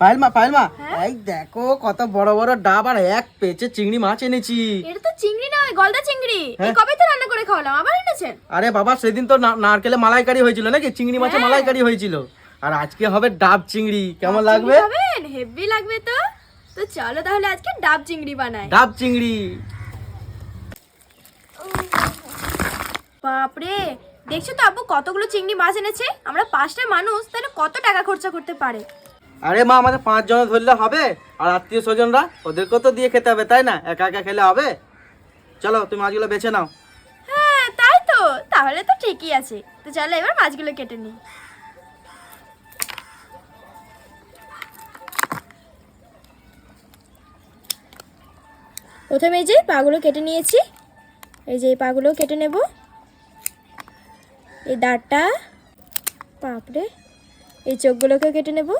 পায়েল মা পায়েল মা হ্যাঁ? এই দেখো কত বড় বড় ডাব আর এক পেঁচে চিংড়ি মাছ এনেছি। এটা তো চিংড়ি নয় গলদা চিংড়ি। এই হ্যাঁ? কবে তো রান্না করে খাওয়ালাম? আবার এনেছেন? আরে বাবা সেদিন তো নারকেলে মালাইকারি হয়েছিল নাকি? চিংড়ি মাছে হ্যাঁ। মালাইকারি হয়েছিল। আর আজকে হবে ডাব চিংড়ি। কেমন লাগবে? হেভি লাগবে তো। তো চলো তাহলে আজকে ডাব চিংড়ি বানাই। ডাব চিংড়ি। বাপরে দেখছ তো আব্বু কতগুলো চিংড়ি মাছ এনেছে? আমরা পাঁচটা মানুষ তাহলে কত টাকা খরচা করতে পারে? আরে মা, আমাদের পাঁচ জন ধরলে হবে, আর আত্মীয় স্বজনরা ওদেরকেও তো দিয়ে খেতে হবে, তাই না? একা একা খেলে হবে? চলো, তুমি মাছগুলো বেছে নাও। হ্যাঁ তাই তো। তাহলে তো ঠিকই আছে। তো চলো এবার মাছগুলো কেটে নিই। প্রথমে এই যে পাগুলো কেটে নিয়েছি। এই যে এই পাগুলো কেটে নেব। এই দাঁড়টা বাপরে এই চোখগুলোকেও কেটে নেব।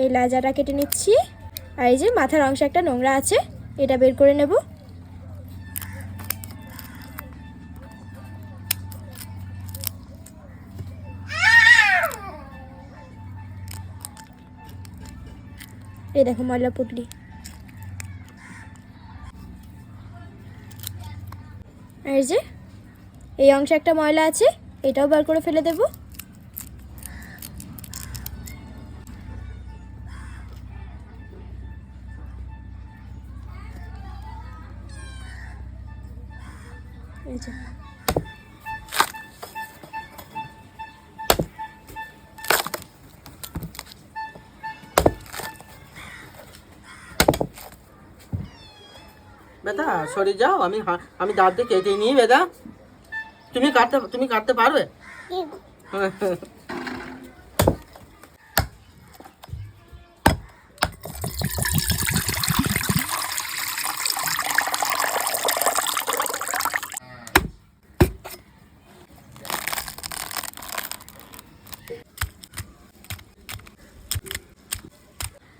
এই লাজাটা কেটে নিচ্ছি। আর এই যে মাথার অংশ একটা নোংরা আছে, এটা বের করে নেব। এই দেখো ময়লা পুটলি। এই যে, এই অংশে একটা ময়লা আছে, এটাও বার করে ফেলে দেব। এই যে। বেদা সরে যাও আমি আমি দাঁত দিয়ে কেটে নিই বেদা তুমি কাটতে তুমি কাটতে পারবে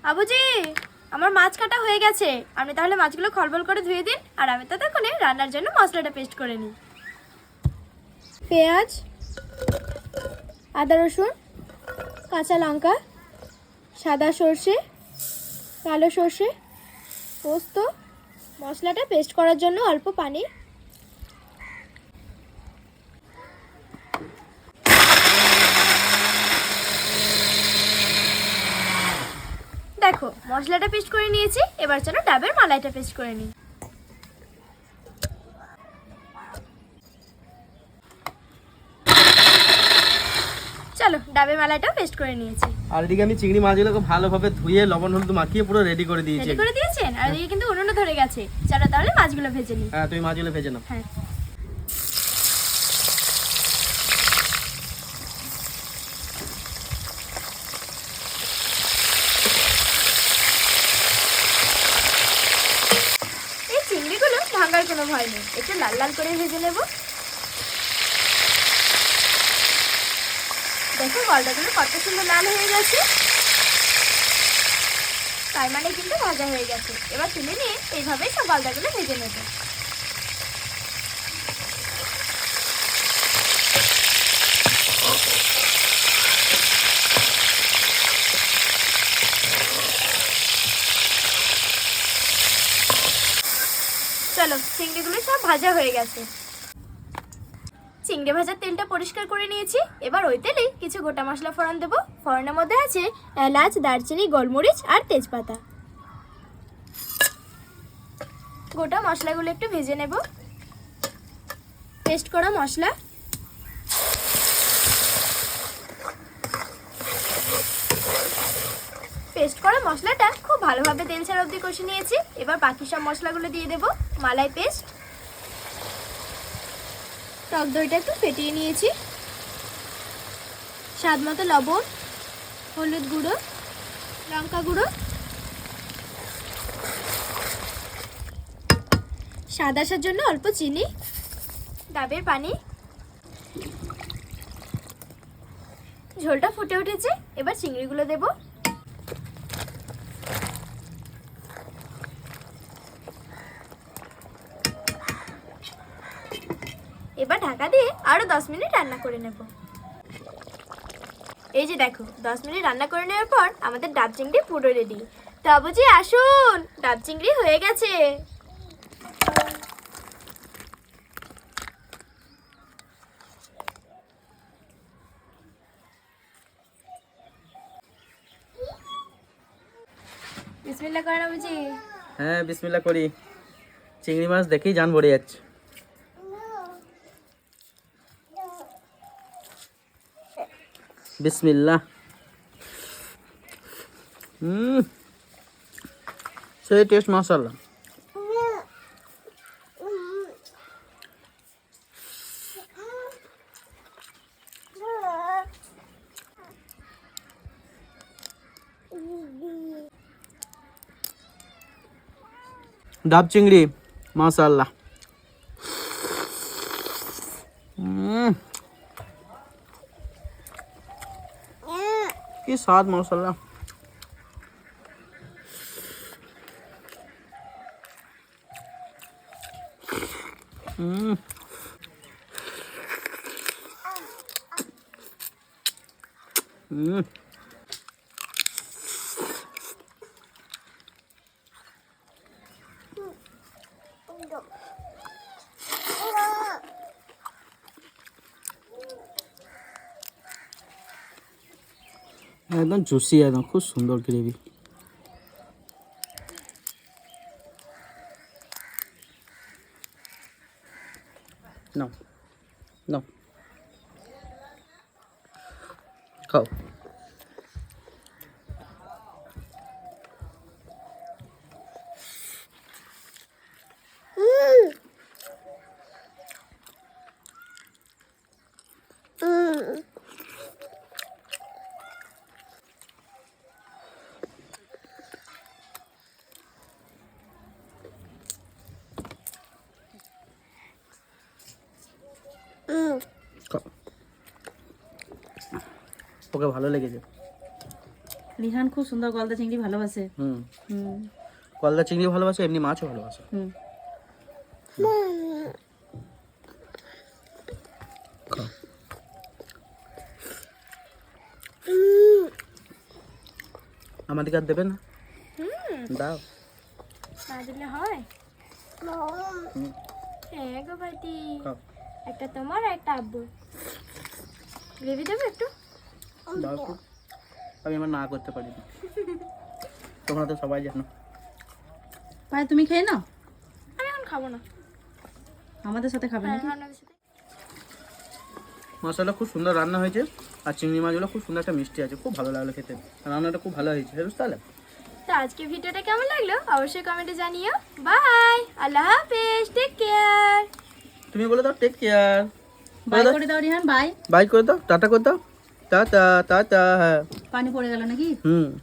আবুজি আমার মাছ কাটা হয়ে গেছে। আপনি তাহলে মাছগুলো খলবল করে ধুয়ে দিন, আর আমি তো তখন রান্নার জন্য মশলাটা পেস্ট করে নিই। পেঁয়াজ, আদা রসুন, কাঁচা লঙ্কা, সাদা সর্ষে, কালো সর্ষে, পোস্ত, মশলাটা পেস্ট করার জন্য অল্প পানি দেখো মশলাটা পেস্ট করে নিয়েছি এবার চলো ডাবের মালাইটা পেস্ট করে নিই। চলো ডাবের মালাইটাও পেস্ট করে নিয়েছি। আর এদিকে আমি চিংড়ি মাছগুলোকে ভালোভাবে ধুয়ে লবণ হলুদ মাখিয়ে পুরো রেডি করে দিয়েছি। রেডি করে দিয়েছেন? আর এদিকে কিন্তু উনুনে ধরে গেছে। চলো তাহলে মাছগুলো ভেজে নিই। হ্যাঁ তুমি মাছগুলো ভেজে নাও। হ্যাঁ এই চিংড়িগুলো ভাঙার কোনো ভয় নেই। একটু লাল লাল করে ভেজে নেব। দেখো গলদাগুলো কত সুন্দর লাল হয়ে গেছে। তার মানে কিন্তু ভাজা হয়ে গেছে। এবার তুলে নিয়ে এইভাবেই সব গলদাগুলো ভেজে নেব। চলো, চিংড়িগুলো সব ভাজা হয়ে গেছে। চিংড়ি ভাজার তেলটা পরিষ্কার করে নিয়েছি। এবার ওই তেলে কিছু গোটা মশলা ফোড়ন দেবো। ফোড়নের মধ্যে আছে এলাচ, দারচিনি, গোলমরিচ আর তেজপাতা। গোটা মশলাগুলো একটু ভেজে নেব। পেস্ট করা মশলা। পেস্ট করা মশলাটা খুব ভালোভাবে তেল ছাড়া অবধি কষে নিয়েছি। এবার বাকি সব মশলাগুলো দিয়ে দেব। মালাই পেস্ট। টক দইটা একটু ফেটিয়ে নিয়েছি। স্বাদ মতো লবণ, হলুদ গুঁড়ো, লঙ্কা গুঁড়ো। স্বাদ আসার জন্য অল্প চিনি, ডাবের পানি। ঝোলটা ফুটে উঠেছে, এবার চিংড়িগুলো দেবো এবার ঢাকা দিয়ে আরও দশ মিনিট রান্না করে নেব। এই যে দেখো, দশ মিনিট রান্না করে নেওয়ার পর আমাদের ডাব চিংড়ি পুরো রেডি তাবুজি আসুন। ডাব চিংড়ি হয়ে গেছে। বিসমিল্লাহ না বুঝি হ্যাঁ বিসমিল্লা করি। চিংড়ি মাছ দেখেই জান ভরে যাচ্ছে। বিসমিল্লা হুম সেই টেস্ট মশাল্লা ডাব চিংড়ি মাশাল্লাহ কি স্বাদ মশলা হুম হুম একদম জুসি একদম খুব সুন্দর গ্রেভি নাও নাও। খাও। ওকে ভালো লেগেছে। রিহান খুব সুন্দর গলদা চিংড়ি ভালোবাসে। হুম। হুম। কলদা চিংড়ি ভালোবাসে এমনি মাছও ভালোবাসে। হুম। আমাদেরকে আর দেবে না? দাও। না দিলে হয়? হ্যাঁ গো ভাইটি। একটা তোমার একটা আব্বুর। গ্রেভি দেবে একটু। আমি আমার না করতে পারি না তোমরা তো সবাই জানো। ভাই তুমি খেয়ে নাও। আমি এখন খাব না। আমাদের সাথে খাবে হ্যাঁ সাথে। মশলা খুব সুন্দর রান্না হয়েছে আর চিংড়ি মাছগুলো খুব সুন্দর একটা মিষ্টি আছে খুব ভালো লাগল খেতে। রান্নাটা খুব ভালো হয়েছে বুঝতে পারলে তো আজকে ভিডিওটা কেমন লাগল? অবশ্যই কমেন্টে জানিও। বাই আল্লাহ হাফেজ টেক কেয়ার তুমি বলে দাও টেক কেয়ার বাই করে দাও রিহান বাই বাই করে দাও টাটা করে দাও। টাটা টাটা হ্যাঁ পানি পড়ে গেল নাকি হুম